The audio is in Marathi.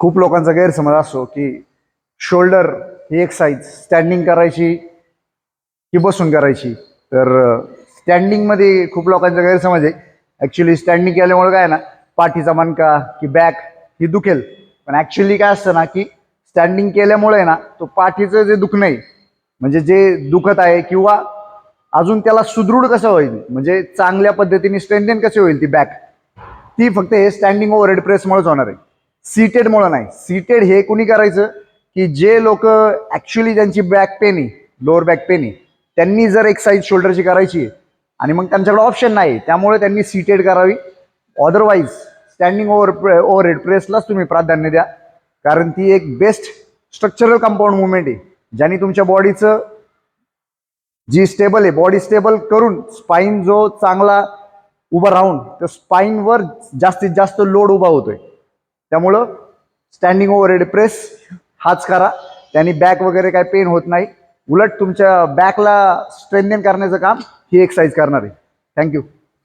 खूप लोकांचा गैरसमज असतो की शोल्डर ही एक्सरसाइज स्टँडिंग करायची की बसून करायची. तर स्टँडिंगमध्ये खूप लोकांचा गैरसमज आहे. ॲक्च्युली स्टँडिंग केल्यामुळे काय आहे ना पाठीचा मणका की बॅक ही दुखेल. पण ॲक्च्युली काय असतं ना की स्टँडिंग केल्यामुळे ना तो पाठीचं जे दुखणं आहे म्हणजे जे दुखत आहे किंवा अजून त्याला सुदृढ कसं होईल म्हणजे चांगल्या पद्धतीने स्ट्रेंथेन कशी होईल ती बॅक ती फक्त हे स्टँडिंग ओव्हरहेड प्रेसमुळेच होणार आहे. सीटेडमुळं नाही. सीटेड हे कुणी करायचं? की जे लोक ॲक्च्युली त्यांची बॅक पेन आहे लोअर बॅक पेन आहे त्यांनी जर एक्सरसाइज शोल्डरची करायची आहे आणि मग त्यांच्याकडे ऑप्शन नाही त्यामुळे त्यांनी सीटेड करावी. अदरवाईज स्टँडिंग ओव्हर ओव्हरहेड प्रेसलाच तुम्ही प्राधान्य द्या. कारण ती एक बेस्ट स्ट्रक्चरल कंपाऊंड मुवमेंट आहे ज्याने तुमच्या बॉडीचं जी स्टेबल आहे बॉडी स्टेबल करून स्पाईन जो चांगला उभा राहून तर स्पाईनवर जास्तीत जास्त लोड उभा होतोय. त्यामुळं स्टँडिंग ओव्हरहेड प्रेस हाच करा. त्यांनी बॅक वगैरे काय पेन होत नाही. उलट तुमच्या बॅकला स्ट्रेंथन करण्याचं काम ही एक्सरसाइज करणार आहे. थँक्यू